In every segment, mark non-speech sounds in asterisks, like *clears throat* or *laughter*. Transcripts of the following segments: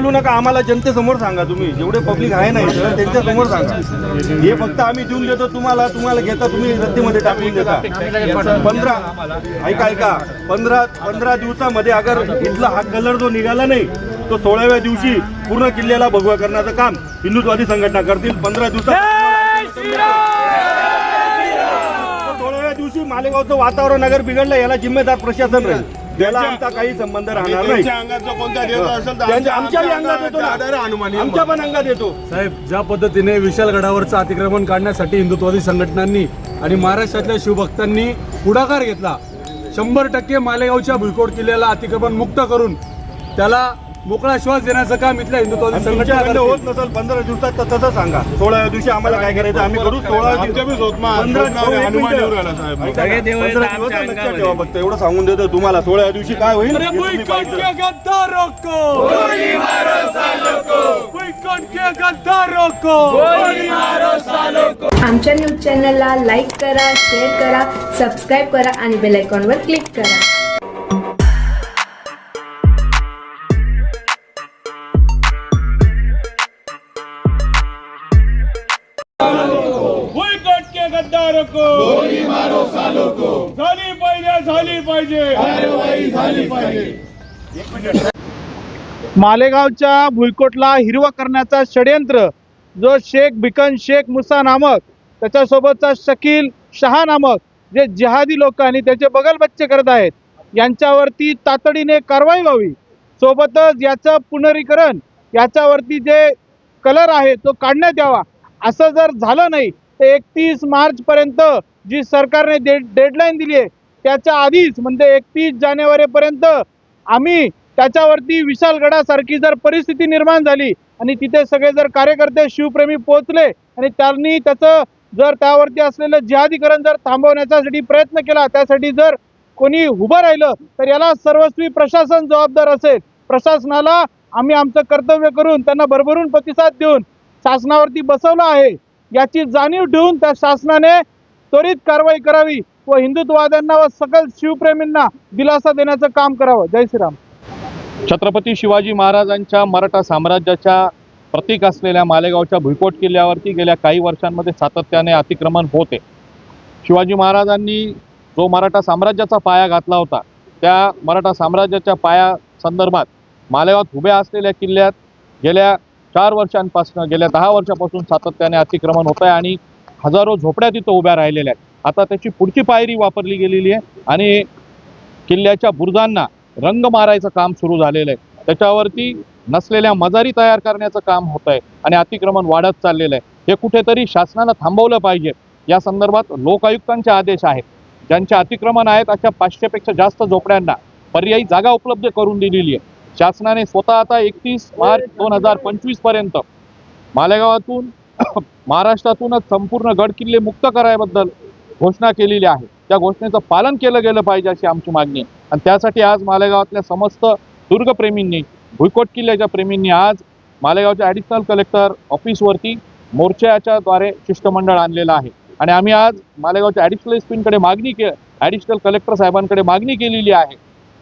बोलू नका आम्हाला जनतेसमोर सांगा तुम्ही. जेवढे पब्लिक आहे ना इथं त्यांच्यासमोर सांगा. हे फक्त आम्ही देऊन देतो तुम्हाला तुम्हाला घेता तुम्ही रद्दीमध्ये टाकून देता. पंधरा ऐका ऐका. पंधरा पंधरा दिवसामध्ये अगर इथला हा कलर जो निघाला नाही तो सोळाव्या दिवशी पूर्ण किल्ल्याला भगवा करण्याचं काम हिंदुत्वादी संघटना करतील. पंधरा दिवसात सोळाव्या दिवशी मालेगावचं वातावरण अगर बिघडलं याला जिम्मेदार प्रशासन राहील. त्याला आमचा काही संबंध राहणार नाही. त्यांच्या आमच्या आमच्याही अंगात येतो आधार ना. अनुमानी आमच्या पण अंगात येतो. साहेब ज्या पद्धतीने विशालगडावरचं अतिक्रमण काढण्यासाठी हिंदुत्वादी संघटनांनी आणि महाराष्ट्रातल्या शिवभक्तांनी पुढाकार घेतला शंभर टक्के मालेगावच्या भुईकोट किल्ल्याला अतिक्रमण मुक्त करून त्याला मोकळा श्वास देण्याचं काम इथल्या हिंदुत्वादी संघटना होत. नसेल पंधरा दिवसात तर तसं सांगा. सोळाव्या दिवशी आम्हाला काय करायचं? आम्ही करू सोळा आमच्या बी होत मा- पंधरा होत नाही, एक हनुमान मिनिटं. येऊन राहिला साहेब. ऐका ना, पंधरा दिवस लक्षात ठेवा फक्त. एवढं सांगून देतो तुम्हाला. सोळाव्या दिवशी काय होईल? अरे हे तुम्ही भुईकोट पाहायचं. के गद्दारों को भुईकोट के गद्दारों को आमच्या न्यूज चॅनलला लाईक करा शेअर करा सबस्क्राईब करा आणि बेल आयकॉनवर क्लिक करा. गद्दारों को गोली मारो सालों को झाली पाहिजे! झाली पाहिजे! मालेगावच्या भुईकोटला हिरवं करण्याचा षडयंत्र जो शेख बिकन शेख मुसा नामक त्याच्यासोबतचा शकील शहा नामक जे जिहादी लोक आणि त्याचे बगल बच्चे करत आहेत यांच्यावरती तातडीने कारवाई व्हावी. सोबतच याचं पुनरीकरण याच्यावरती जे कलर आहे तो काढण्यात यावा. असं जर झालं नाही ते एकतीस मार्चपर्यंत जी सरकारने डेड डेडलाईन दिली आहे त्याच्या आधीच म्हणजे एकतीस जानेवारीपर्यंत आम्ही त्याच्यावरती विशालगडासारखी जर परिस्थिती निर्माण झाली आणि तिथे सगळे जर कार्यकर्ते शिवप्रेमी पोहोचले आणि त्यांनी त्याचं जर त्यावरती असलेलं जिहादीकरण जर थांबवण्यासाठी प्रयत्न केला त्यासाठी जर कोणी उभं राहिलं तर याला सर्वस्वी प्रशासन जबाबदार असेल. प्रशासनाला आम्ही आमचं कर्तव्य करून त्यांना भरभरून प्रतिसाद देऊन शासनावरती बसवलं आहे. याची जाणीव ठेवून त्या शासनाने त्वरित कारवाई करावी व हिंदुत्ववाद्यांना व सकल शिवप्रेमींना दिलासा देण्याचं काम करावं. जय श्रीराम. छत्रपती शिवाजी महाराजांच्या मराठा साम्राज्याच्या प्रतीक असलेल्या मालेगावच्या भुईकोट किल्ल्यावरती गेल्या काही वर्षांमध्ये सातत्याने अतिक्रमण होते शिवाजी महाराजांनी जो मराठा साम्राज्याचा पाया घातला होता त्या मराठा साम्राज्याच्या पाया संदर्भात मालेगावात उभ्या असलेल्या किल्ल्यात गेल्या चार वर्षांपासून गेल्या दहा वर्षापासून सातत्याने अतिक्रमण होत आहे आणि हजारो झोपड्या तिथं उभ्या राहिलेल्या आहेत. आता त्याची पुढची पायरी वापरली गेलेली आहे आणि किल्ल्याच्या बुरुजांना रंग मारायचं काम सुरू झालेलं आहे. त्याच्यावरती नसलेल्या मजारी तयार करण्याचं काम होत आहे आणि अतिक्रमण वाढत चाललेलं आहे. हे कुठेतरी शासनानं थांबवलं पाहिजे. या संदर्भात लोकायुक्तांचे आदेश आहेत. ज्यांचे अतिक्रमण आहेत अशा पाचशेपेक्षा जास्त झोपड्यांना पर्यायी जागा उपलब्ध करून दिलेली आहे. शासनाने स्वतः आता एकतीस मार्च दोन हजार पंचवीसपर्यंत मालेगावातून *clears throat* महाराष्ट्रातूनच संपूर्ण गड किल्ले मुक्त करायबद्दल घोषणा केलेली आहे. त्या घोषणेचं पालन केलं गेलं पाहिजे अशी आमची मागणी आणि त्यासाठी आज मालेगावातल्या समस्त दुर्गप्रेमींनी भुईकोट किल्ल्याच्या प्रेमींनी आज मालेगावच्या ॲडिशनल कलेक्टर ऑफिसवरती मोर्चाच्या द्वारे शिष्टमंडळ आणलेलं आहे. आणि आम्ही आज मालेगावच्या ॲडिशनल एस पींकडे मागणी के ॲडिशनल कलेक्टर साहेबांकडे मागणी केलेली आहे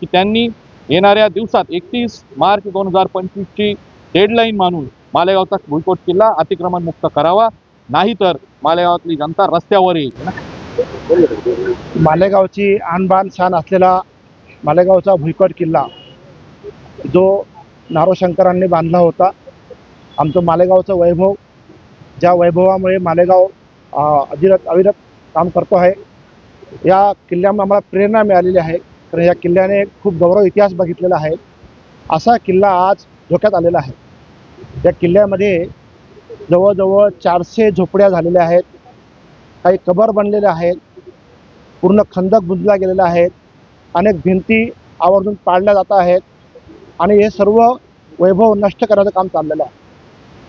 की त्यांनी येणाऱ्या दिवसात एकतीस मार्च दोन हजार पंचवीसची डेडलाईन मानून मालेगावचा भुईकोट किल्ला अतिक्रमण मुक्त करावा. नाहीतर मालेगावातली जनता रस्त्यावर येईल. मालेगावची आणबाण शान असलेला मालेगावचा भुईकोट किल्ला जो नारोशंकरांनी बांधला होता. आमचं मालेगावचं वैभव ज्या वैभवामुळे मालेगाव अं, अविरत अविरत काम करतो आहे या किल्ल्यामुळे आम्हाला प्रेरणा मिळालेली आहे. कारण या किल्ल्याने खूप गौरव इतिहास बघितलेला आहे. असा किल्ला आज धोक्यात आलेला आहे. या किल्ल्यामध्ये जवळजवळ चारशे झोपड्या झालेल्या आहेत. काही कबर बनलेल्या आहेत. पूर्ण खंदक बुंजला गेलेला आहेत अनेक भिंती आवर्जून पाडल्या जात आहेत. आणि हे सर्व वैभव नष्ट करायचं काम चाललेलं आहे.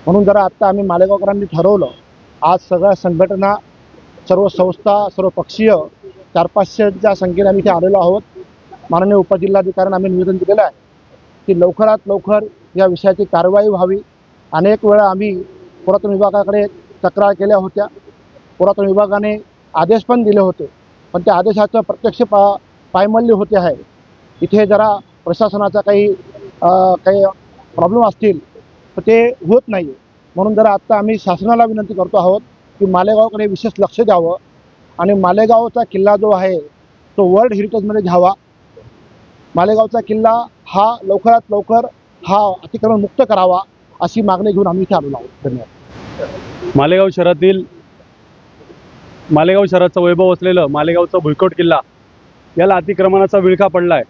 म्हणून जरा आत्ता आम्ही मालेगावकरांनी ठरवलं आज सगळ्या संघटना सर्व संस्था सर्व पक्षीय चार पाचशेच्या संख्येने आम्ही इथे आलेलो आहोत. माननीय उपजिल्हाधिकाऱ्यांना आम्ही निवेदन दिलेलं आहे की लवकरात लवकर या विषयाची कारवाई व्हावी. अनेक वेळा आम्ही पुरातन विभागाकडे तक्रार केल्या होत्या. पुरातन विभागाने आदेश पण दिले होते. पण त्या आदेशाचं प्रत्यक्ष पा पायमल्य होते आहे. इथे जरा प्रशासनाचा काही काही प्रॉब्लेम असतील तर ते होत नाही म्हणून जरा आत्ता आम्ही शासनाला विनंती करतो आहोत की मालेगावकडे विशेष लक्ष द्यावं. आणि मालेगावचा किल्ला जो आहे तो वर्ल्ड हेरिटेजमध्ये घ्यावा. मालेगावचा किल्ला हा लवकरात लवकर हा अतिक्रमण मुक्त करावा अशी मागणी घेऊन आम्ही इथे आलेलो आहोत. धन्यवाद. मालेगाव शहरातील मालेगाव शहराचं वैभव असलेलं मालेगावचा भुईकोट किल्ला याला अतिक्रमणाचा विळखा पडला आहे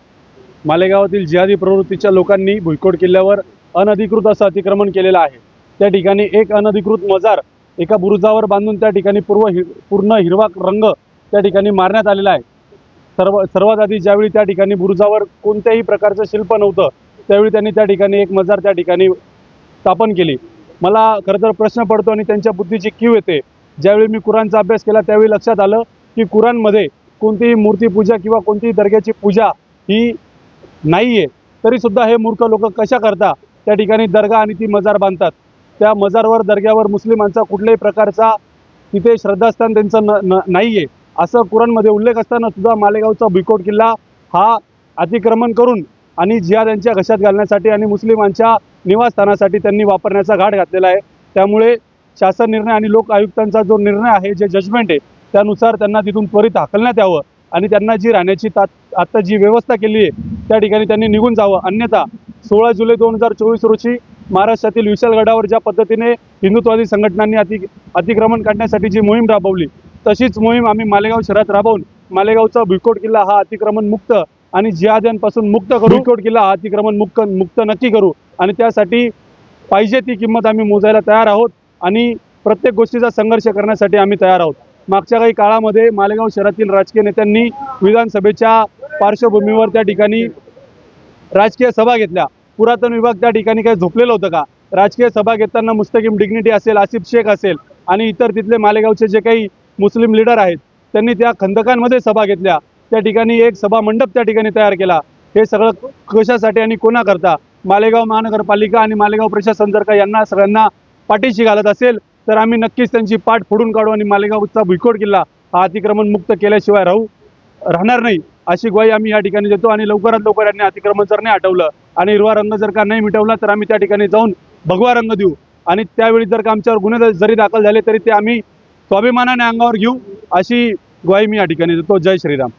मालेगावातील जिहादी प्रवृत्तीच्या लोकांनी भुईकोट किल्ल्यावर अनधिकृत असं अतिक्रमण केलेलं आहे. त्या ठिकाणी एक अनधिकृत मजार एका बुरुजावर बांधून त्या ठिकाणी पूर्व हि पूर्ण हिरवा रंग त्या ठिकाणी मारण्यात आलेला आहे. सर्व सर्वात आधी ज्यावेळी त्या ठिकाणी बुरुजावर कोणत्याही प्रकारचं शिल्प नव्हतं त्यावेळी त्यांनी त्या ठिकाणी एक मजार त्या ठिकाणी स्थापन केली. मला खरं तर प्रश्न पडतो आणि त्यांच्या बुद्धीची कीव येते. ज्यावेळी मी कुराणचा अभ्यास केला त्यावेळी लक्षात आलं की कुराणमध्ये कोणतीही मूर्तीपूजा किंवा कोणतीही दर्ग्याची पूजा ही नाही आहे तरीसुद्धा हे मूर्ख लोक कशा करता त्या ठिकाणी दर्गा आणि ती मजार बांधतात? त्या मजारवर दर्ग्यावर मुस्लिमांचा कुठल्याही प्रकारचा तिथे श्रद्धास्थान त्यांचं न, न नाही आहे असं कुराणमध्ये उल्लेख असताना सुद्धा मालेगावचा बिकोट किल्ला हा अतिक्रमण करून आणि जिहाद यांच्या घशात घालण्यासाठी आणि मुस्लिमांच्या निवासस्थानासाठी त्यांनी वापरण्याचा घाट घातलेला आहे. त्यामुळे शासन निर्णय आणि लोक आयुक्तांचा जो निर्णय आहे जे जजमेंट आहे त्यानुसार त्यांना तिथून त्वरित हाकलण्यात यावं आणि त्यांना जी राहण्याची तात आत्ता जी व्यवस्था केली आहे त्या ठिकाणी त्यांनी निघून जावं. अन्यथा सोळा जुलै दोन हजार चोवीस रोजी महाराष्ट्रातील विशालगडावर ज्या पद्धतीने हिंदुत्वादी संघटनांनी अति अतिक्रमण काढण्यासाठी जी मोहीम राबवली तशीच मोहीम आम्ही मालेगाव शहरात राबवून मालेगावचा भुईकोट किल्ला हा अतिक्रमण मुक्त आणि जिहाद्यांपासून मुक्त करू. भुईकोट किल्ला हा अतिक्रमण मुक्त मुक्त नक्की करू. आणि त्यासाठी पाहिजे ती किंमत आम्ही मोजायला तयार आहोत आणि प्रत्येक गोष्टीचा संघर्ष करण्यासाठी आम्ही तयार आहोत. मागच्या काही काळामध्ये मालेगाव शहरातील राजकीय नेत्यांनी विधानसभेच्या पार्श्वभूमीवर त्या ठिकाणी राजकीय सभा घेतल्या. पुरातन विभाग त्या ठिकाणी काही झोपलेलं होतं का? राजकीय सभा घेताना मुस्तकीम डिग्निटी असेल आसिफ शेख असेल आणि इतर तिथले मालेगावचे जे काही मुस्लिम लीडर आहेत. त्यांनी त्या खंदकांमध्ये सभा घेतल्या. त्या ठिकाणी एक सभा मंडप त्या ठिकाणी तयार केला. हे सगळं कशासाठी आणि कोणाकरता? मालेगाव महानगरपालिका आणि मालेगाव प्रशासन जर का यांना सगळ्यांना पाठीशी घालत असेल तर आम्ही नक्कीच त्यांची पाठ फोडून काढू आणि मालेगावचा भुईकोट किल्ला हा अतिक्रमण मुक्त केल्याशिवाय राहू राहणार नाही अशी ग्वाही आम्ही या ठिकाणी देतो आणि लवकरात लवकर यांनी अतिक्रमण जर नाही हटवलं आणि हिरवा रंग जर का नाही मिटवला तर आम्ही त्या ठिकाणी जाऊन भगवा रंग देऊ. आणि त्यावेळी जर का आमच्यावर गुन्हे जरी दाखल झाले तरी ते आम्ही स्वाभिमानाने अंगावर घेऊ अशी ग्वाही मी या ठिकाणी देतो. जय श्रीराम.